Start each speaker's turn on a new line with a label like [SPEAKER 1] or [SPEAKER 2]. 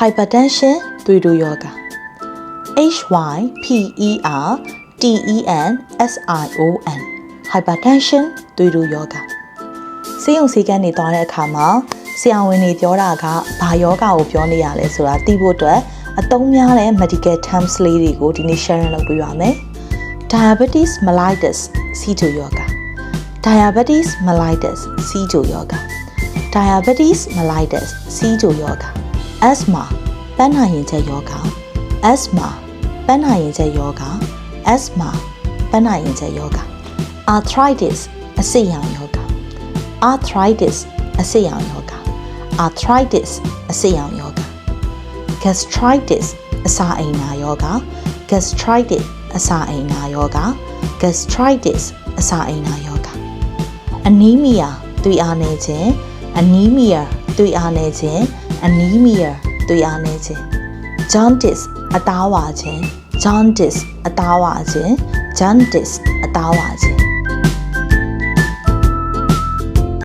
[SPEAKER 1] hypertension သွေးတိုးယောဂ H Y P E R T E N S I O N hypertension သွေးတိုးယောဂဆေးရုံဆေးကန်းနေသွားတဲ့အခါမှာဆရာဝန်တွေပြောတာကဘာယောဂကိုပြောနေရလဲဆိုတာသိဖို့အတွက်အသုံးများတဲ့ medical terms လေးတွေကိုဒီနေ့ share လုပ်ပေးပါမယ် diabetes mellitus စီတိုယောဂ diabetes mellitus စီတိုယောဂ diabetes mellitus စီတိုယောဂ asthma ပန်းနာရင်ချက်ယောဂ asthma ပန်းနာရင်ချက်ယောဂ asthma ပန်းနာရင်ချက်ယောဂ arthritis အဆိပ်ရောင်ယောဂ arthritis အဆိပ်ရောင်ယောဂ arthritis အဆိပ်ရောင်ယောဂ gastritis အစာအိမ်နာယောဂ gastritis အစာအိမ်နာယောဂ gastritis အစာအိမ်နာယောဂ anemia သွေးအားနည်းခြင်း anemia သွေးအားနည်းခြင်း anemia သွေးအားနည်းခြင်း jaundice အသားဝါခြင်း jaundice အသားဝါခြင်း jaundice အသားဝါခြင်း